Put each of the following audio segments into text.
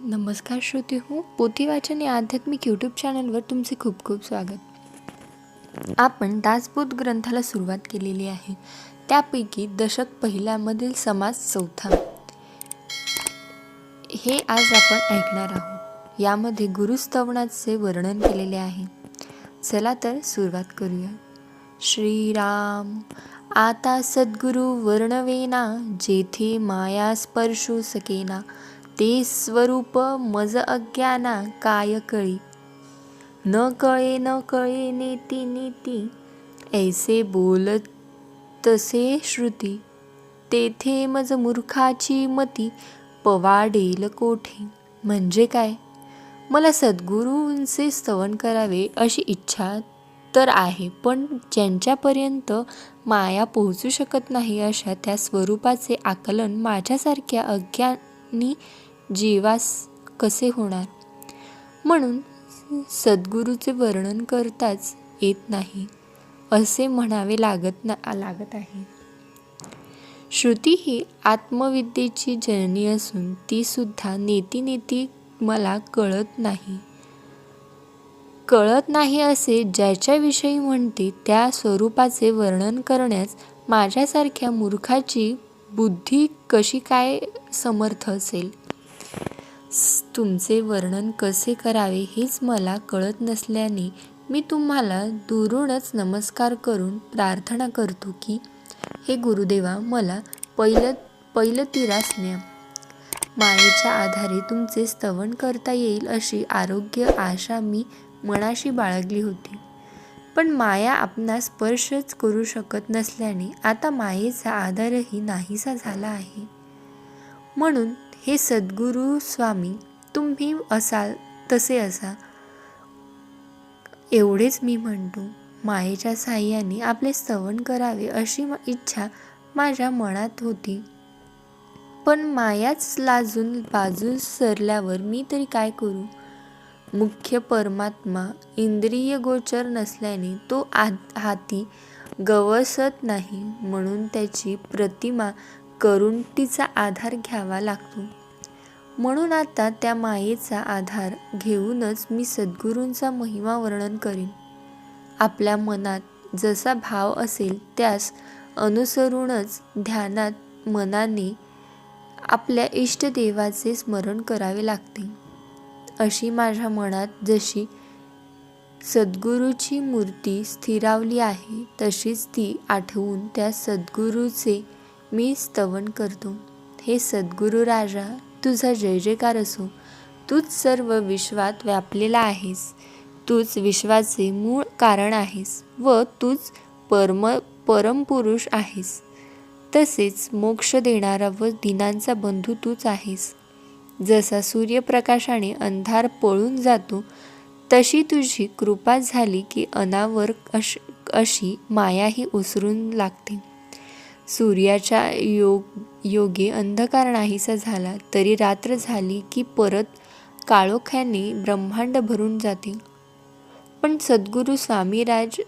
नमस्कार श्रोते हो पोथी वाचन या आध्यात्मिक यूट्यूब चॅनलवर तुमचे खूप खूप स्वागत. आपण दासबोध ग्रंथाला सुरुवात केलेली आहे. त्यापैकी दशक पहिल्यामधील समाज चौथा. हे आज आपण ऐकणार आहोत. यामध्ये गुरुस्तवनाचे वर्णन केलेले आहे. चला तर सुरुवात करूया. श्रीराम आता सद्गुरु वर्णवेना जेथे माया स्पर्शू सकेना ते स्वरूप मज अज्ञाना काय कळी न कळे न कळे नेती नीती ऐसे बोलत तसे श्रुती. तेथे मज मूर्खाची मती पवाडेल कोठे? म्हणजे काय? मला सद्गुरूंचे स्तवन करावे अशी इच्छा तर आहे पण ज्यांच्यापर्यंत माया पोहोचू शकत नाही अशा त्या स्वरूपाचे आकलन माझ्यासारख्या अज्ञानी जीवास कसे होणार? म्हणून सद्गुरूचे वर्णन करताच येत नाही असे म्हणावे लागत ना लागत आहे. श्रुती ही आत्मविद्येची जननी असून ती सुद्धा नेती नेती मला कळत नाही. कळत नाही असे ज्याच्याविषयी म्हणते त्या स्वरूपाचे वर्णन करण्यास माझ्यासारख्या मूर्खाची बुद्धी कशी काय समर्थ असेल? तुमचे वर्णन कसे करावे हेच मला कळत नसल्याने मी तुम्हाला दुरूनच नमस्कार करून प्रार्थना करतो की हे गुरुदेवा मला पहिलं पहिलं तिरासण्या. मायेच्या आधारे तुमचे स्तवन करता येईल अशी आरोग्य आशा मी मनाशी बाळगली होती. पण माया आपणास स्पर्शच करू शकत नसल्याने आता मायेचा आधारही नाहीसा झाला आहे. म्हणून हे सद्गुरू स्वामी तुम्ही असाल तसे असा. एवढेच मी म्हणतो मायेच्या साह्याने आपले स्तवन करावे अशी इच्छा माझ्या मनात होती. पण मायाच लाजून बाजू सरल्यावर मी तरी काय करू? मुख्य परमात्मा इंद्रिय गोचर नसल्याने तो हाती गवसत नाही म्हणून त्याची प्रतिमा करून तिचा आधार घ्यावा लागतो. म्हणून आता त्या मायेचा आधार घेऊनच मी सद्गुरूंचा महिमा वर्णन करीन. आपल्या मनात जसा भाव असेल त्यास अनुसरूनच ध्यानात मनाने आपल्या इष्टदेवाचे स्मरण करावे लागते. अशी माझ्या मनात जशी सद्गुरूची मूर्ती स्थिरावली आहे तशीच ती आठवून त्या सद्गुरूचे मी स्तवन करतो. हे सद्गुरू राजा तुझा जय जयकार असो. तूच सर्व विश्वात व्यापलेला आहेस. तूच विश्वाचे मूळ कारण आहेस व तूच परम परमपुरुष आहेस. तसेच मोक्ष देणारा व दिनांचा बंधू तूच आहेस. जसा सूर्यप्रकाशाने अंधार पळून जातो तशी तुझी कृपा झाली की अनावर अश अशी मायाही ओसरून लागते. सूर्याच्या योग योगे अंधकार नाहीसा झाला तरी रात्र झाली की परत काळोख्याने ब्रह्मांड भरून जाते. पण सद्गुरू स्वामीराज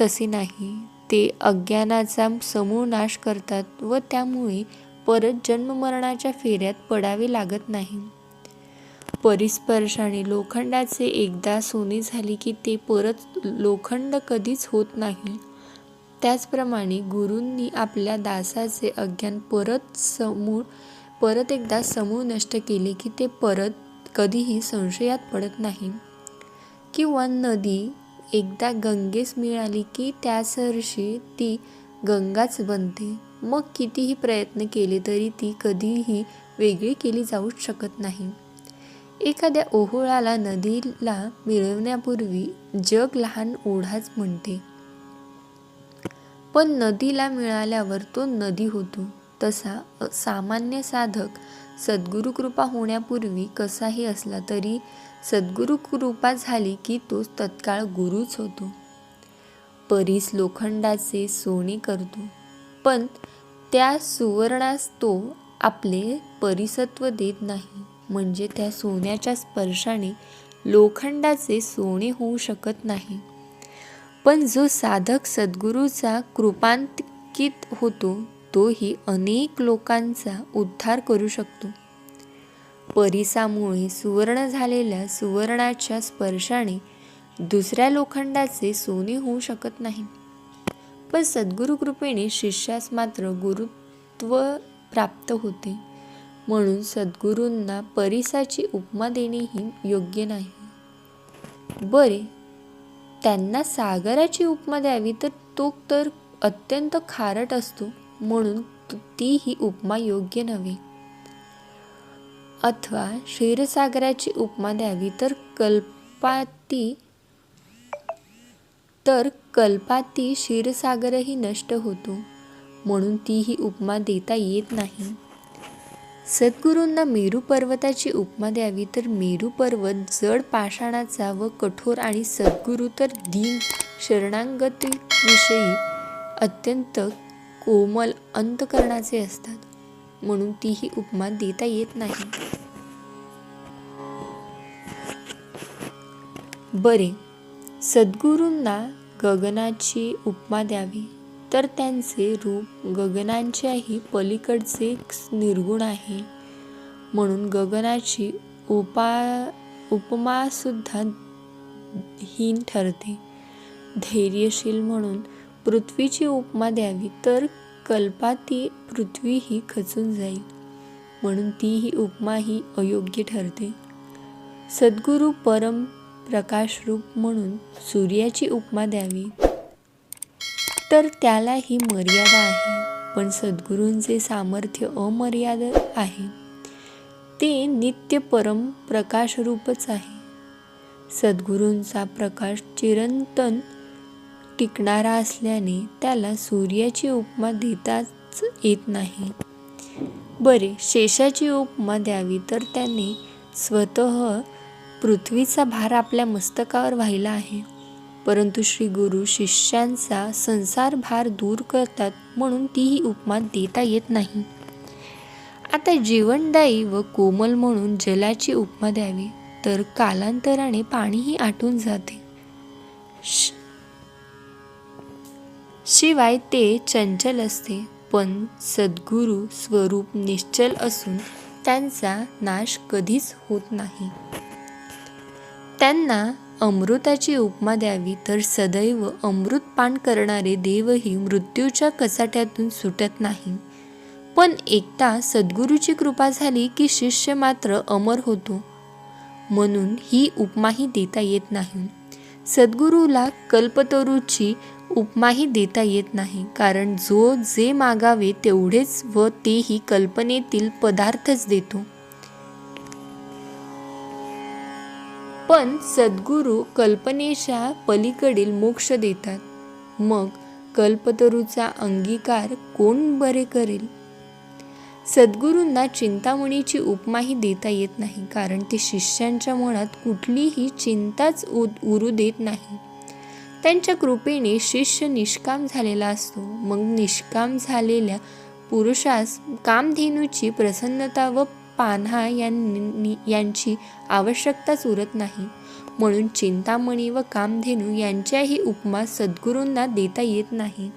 तसे नाही. ते अज्ञानाचा समूळ नाश करतात व त्यामुळे परत जन्ममरणाच्या फेऱ्यात पडावे लागत नाही. परिस्पर्शाने लोखंडाचे एकदा सोने झाले की ते परत लोखंड कधीच होत नाही. त्याचप्रमाणे गुरूंनी आपल्या दासाचे अज्ञान परत समूळ परत एकदा समूळ नष्ट केले की ते परत कधीही संशयात पडत नाही. किंवा नदी एकदा गंगेस मिळाली की त्यासरशी ती गंगाच बनते. मग कितीही प्रयत्न केले तरी ती कधीही वेगळी केली जाऊच शकत नाही. एखाद्या ओहोळाला नदीला मिळवण्यापूर्वी जग लहान ओढाच म्हणते. पण नदीला मिळाल्यावर तो नदी होतो. तसा सामान्य साधक सद्गुरु कृपा होण्यापूर्वी कसाही असला तरी सद्गुरु कृपा झाली की तो तत्काळ गुरुच होतो. परीस लोखंडाचे सोने करतो. पण त्या सुवर्णास तो आपले परिसत्व देत नाही. म्हणजे त्या सोन्याच्या स्पर्शाने लोखंडाचे सोने होऊ शकत नाही. पण जो साधक सद्गुरूचा कृपांकित होतो तोही अनेक लोकांचा उद्धार करू शकतो. परिसामुळे सुवर्ण झालेल्या सुवर्णाच्या स्पर्शाने दुसऱ्या लोखंडाचे सोने होऊ शकत नाही. पण सद्गुरु कृपेने शिष्यास मात्र गुरुत्व प्राप्त होते. म्हणून सद्गुरूंना परिसाची उपमा देणेही योग्य नाही. बरे त्यांना सागराची उपमा द्यावी तर तो तर अत्यंत खारट असतो म्हणून ती ही उपमा योग्य नव्हे. अथवा क्षीरसागराची उपमा द्यावी तर कल्पाती तर कल्पाती क्षीरसागरही नष्ट होतो म्हणून ती ही उपमा देता येत नाही. सद्गुरूंना मेरू पर्वताची उपमा द्यावी तर मेरू पर्वत जड पाषाणाचा व कठोर आणि सद्गुरू तर दीन शरणांगतीविषयी अत्यंत कोमल अंतकरणाचे असतात. म्हणून ती ही उपमा देता येत नाही. बरे सद्गुरूंना गगनाची उपमा द्यावी. तर त्यांचे रूप गगनांच्याही पलीकडचे निर्गुण आहे. म्हणून गगनाची उपा उपमासुद्धा हीन ठरते. धैर्यशील म्हणून पृथ्वीची उपमा द्यावी तर कल्पाती पृथ्वी ही खचून जाईल. म्हणून ती ही उपमा ही अयोग्य ठरते. सद्गुरू परम प्रकाशरूप म्हणून सूर्याची उपमा द्यावी तर त्यालाही मर्यादा आहे. पण सद्गुरूंचे सामर्थ्य अमर्याद आहे. ते नित्य परम प्रकाशरूपच आहे. सद्गुरूंचा प्रकाश चिरंतन टिकणारा असल्याने त्याला सूर्याची उपमा देताच येत नाही. बरे शेषाची उपमा द्यावी तर त्याने स्वतः पृथ्वीचा भार आपल्या मस्तकावर व्हायला आहे. परंतु श्री गुरु शिष्यांचा संसार भार दूर करतात म्हणून तीही उपमा देता येत नाही. आता जीवनदायी व कोमल म्हणून जलाची उपमा द्यावी तर कालांतराने पाणीही आटून जाते. शिवाय ते चंचल असते पण सद्गुरू स्वरूप निश्चल असून त्यांचा नाश कधीच होत नाही. त्यांना अमृताची उपमा द्यावी तर सदैव अमृत पान करणारे देवही मृत्यूच्या कचाट्यातून सुटत नाही. पण एकदा सद्गुरूची कृपा झाली की शिष्य मात्र अमर होतो. म्हणून ही उपमाही देता येत नाही. सद्गुरूला कल्पतरूची उपमाही देता येत नाही. कारण जो जे मागावे तेवढेच व तेही कल्पनेतील पदार्थच देतो. पण सद्गुरू कल्पनेच्या पलीकडील मोक्ष देतात. मग कल्पतरूचा अंगीकार कोण बरे करेल? सद्गुरूंना चिंतामणीची उपमाही देता येत नाही कारण ते शिष्यांच्या मनात कुठलीही चिंताच उरू देत नाही. त्यांच्या कृपेने शिष्य निष्काम झालेला असतो. मग निष्काम झालेल्या पुरुषास कामधेनूची प्रसन्नता व पान्हा यांची आवश्यकताच उरत नाही. म्हणून चिंतामणी व कामधेनू यांच्याही उपमा सद्गुरूंना देता येत नाही.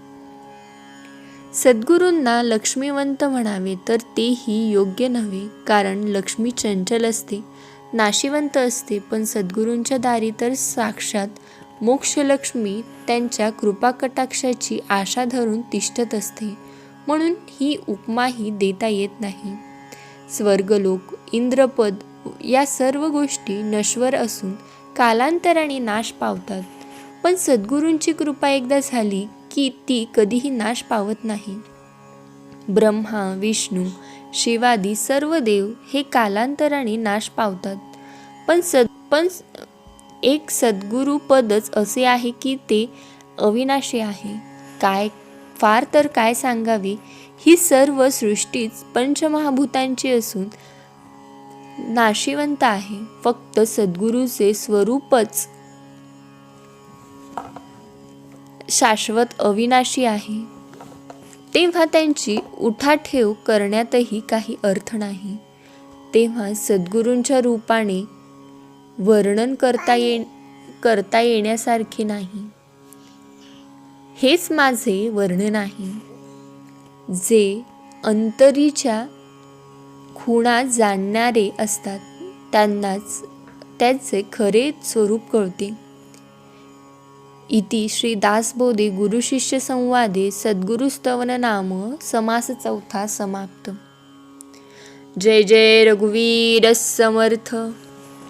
सद्गुरूंना लक्ष्मीवंत म्हणावे तर तेही योग्य नव्हे कारण लक्ष्मी चंचल असते नाशिवंत असते पण सद्गुरूंच्या दारी तर साक्षात मोक्षलक्ष्मी त्यांच्या कृपाकटाक्षाची आशा धरून तिष्ठत असते. म्हणून ही उपमाही देता येत नाही. स्वर्गलोक इंद्रपद या सर्व गोष्टी नश्वर असून कालांतराने नाश पावतात. पण सद्गुरूंची कृपा एकदा झाली की ती कधीही नाश पावत नाही. ब्रह्मा विष्णू शिवादी सर्व देव हे कालांतराने नाश पावतात. पण सद पण एक सद्गुरु पदच असे आहे की ते अविनाशी आहे. काय फार तर काय सांगावे ही सर्व सृष्टीच पंचमहाभूतांची असून नाशिवंत आहे. फक्त सद्गुरूचे स्वरूपच शाश्वत अविनाशी आहे. तेव्हा त्यांची उठाठेव करण्यातही काही अर्थ नाही. तेव्हा सद्गुरूंच्या रूपाने वर्णन करता ये करता येण्यासारखे नाही. हेच माझे वर्णन आहे. जे अंतरीच्या खुणा जाणणारे असतात त्यांनाच त्याचे खरे स्वरूप कळते. इति श्री दासबोधे गुरुशिष्य संवादे सद्गुरुस्तवन नाम समास चौथा समाप्त. जय जय रघुवीर समर्थ.